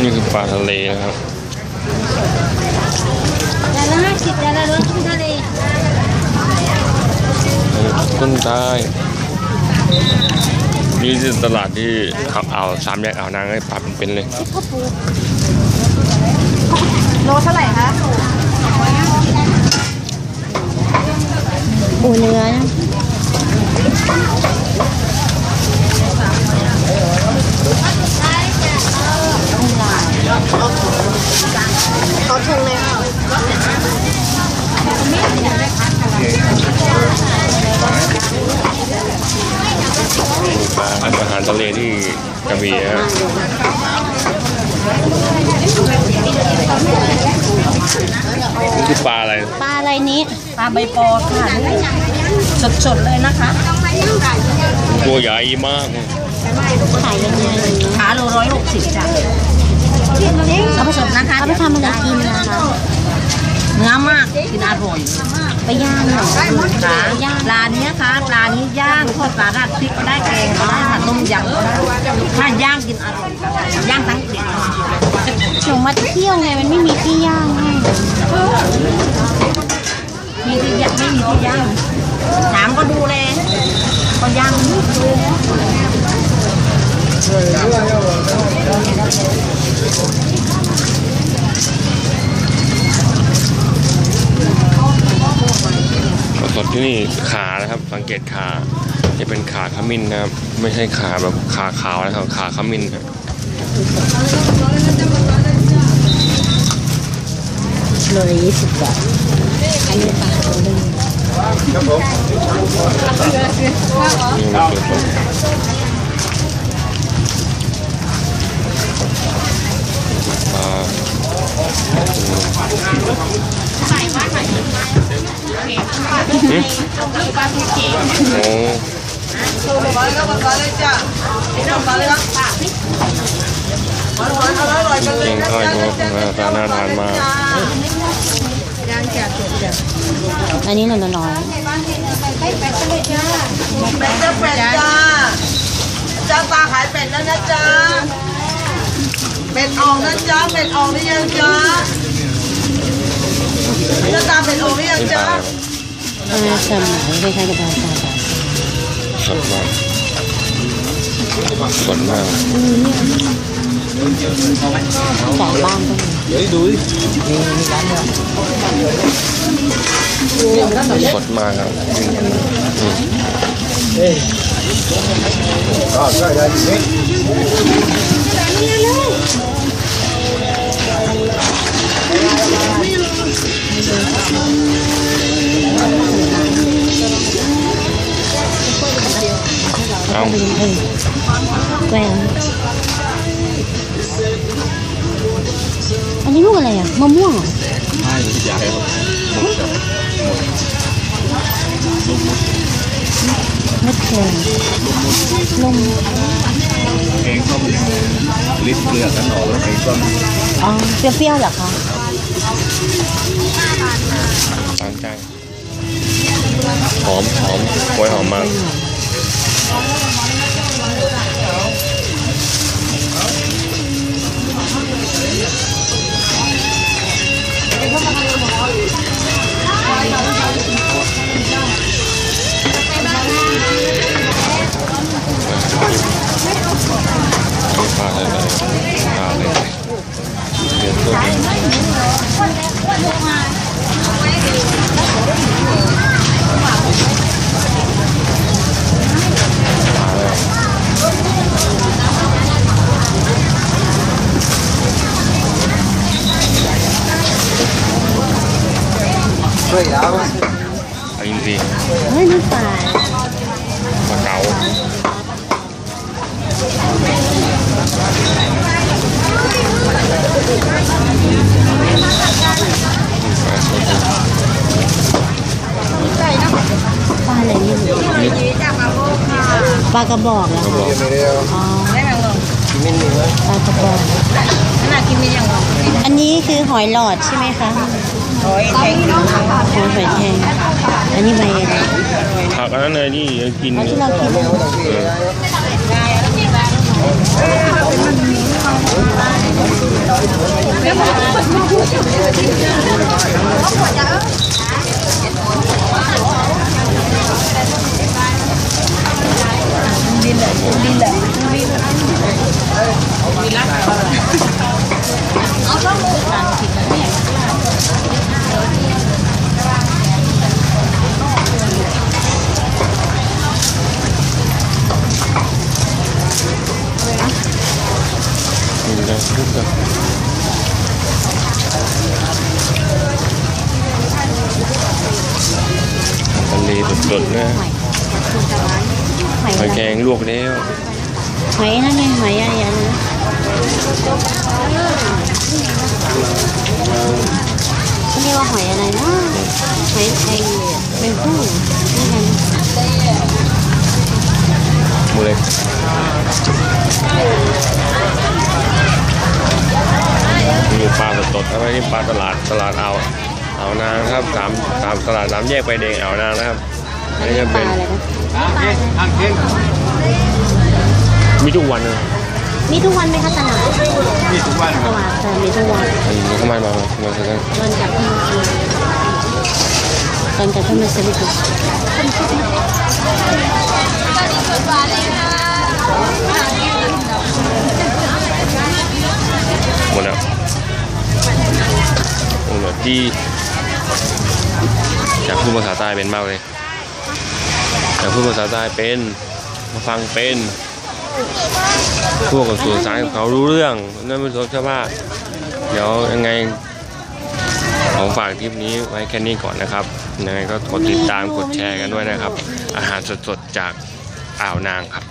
นี่คือปลาทะเลนะครับจานละห้าสิบจานละร้อยขึ้นทะเลต้นใต้นี่คือตลาดที่ขับอ่าวสามแยกอ่าวนางให้ปลาเป็นๆเลยโลเท่าไหร่คะปูเนื้อนะ เขาถุงเลยค่ะ ปลาอาหารทะ เลที่กระบี่นะครับนี่คือปลาอะไร ปลาอะไรนี้ปลาใบปอค่ะสดๆเลยนะคะ ตัวใหญ่มากขายยังไงขาโลร้อยหกสิบจ้ะเอาผสมนะคะเอาไปทำอะไรกินนะคะเนื้อมา กกินอร่อยไปย่างเหรอขาปลาเนี้ยค่ะปลานี้ย่างทอดสาราดพริกก็ได้แกงก็ได้ค่ะต้มยำก็ได้ถ้าย่างกินอร่อยค่ะย่างทั้งเด็ดหนูมาเที่ยวไงมันไม่มีที่ย่างให้มีที่ย่างไม่มีที่ย่างถามก็ดูเลยก็ย่างสด ที่นี่ขานะครับ สังเกตขาจะเป็นขาขมิ้นนะครับ ไม่ใช่ขาแบบขาขาวนะครับ ขาขมิ้นครับโลละยี่สิบบาทอันนี้ปลาตัวนึงนี่มันคือสดปลาโอ้ จริงๆทอดก็หน้าตาน่าทานมากอันนี้หน่อยน้อยเป็ดจะเป็ดจ้าจ้าตาขายเป็ดแล้วนะจ๊ะเป็ดออกนะจ๊ะเป็ดออกหรือยังจ๊ะจ้าตาเป็ดออกหรือยังนี่ปจ๊ะลาๆปลาสมัยคล้ายๆกับปลาสมัยสดมากสดมา กสองบ้านก็มีสดมากครับอืมเอา แกวงอันนี้ลูกอะไรอะมะม่วงเหรอมดแดงลมเองต้มลิดเปลือกกันออกแล้วเองต้มอ๋อเปรี้ยวๆเหรอคะตามใจหอมหอมโอ้ยหอมมาก ปลาอินทรีเฮ้ยนี่ปลาปลาเก๋าปลาสดปลาอะไรนี่นี่ปลากระบอกเหรอเขาบอกอ๋อได้ไหมลงปลากระบอก ขนาดกินมีอย่างลงอันนี้คือหอยหลอดใช่ไหมคะ โอ้ยแทงกินหอยหอยแทงอันนี้ใบอะไรผักอันนั้นเลยที่กินเอาที่เรากิน เออ อืมนะทุกคนทะเลสดๆนะหอยหอยหอะอยไรแกงลวกแล้วหอยนั่นไงหอยอะไรอย่างนี้เขาเรียกว่าหอยอะไรนะหอยไอเป็นผู้นี่ไง หมูเล็กมี ปลาสดๆอะไรนี่ปลาตลาดตลาดอ่าวอ่าวนางนะครับสามสามตลาดสามแยกไฟแดงอ่าวนางนะครับอันนี้จะปเป็ลานอะไรนะทางเก่งมีทุกวันนะมีทุกวันไหมคะตลาดมีทุกวันตลาดแต่มีทุกวันอันนี้เข้ามามามามามาตอนจับที่มันตอนจับที่มันสลิปหมดแล้วโอ้โห ที่อยากพูดภาษาใต้เป็นมากเลยอยากพูดภาษาใต้เป็นมาฟังเป็นพวกกับสื่อสารกับเขารู้เรื่องนั่นเป็นส่วนแค่ว่าเดี๋ยวยังไงผมฝากคลิปนี้ไว้แค่นี้ก่อนนะครับยังไงก็กดติดตามกดแชร์กันด้วยนะครับ อาหารสดๆจากอ่าวนางครับ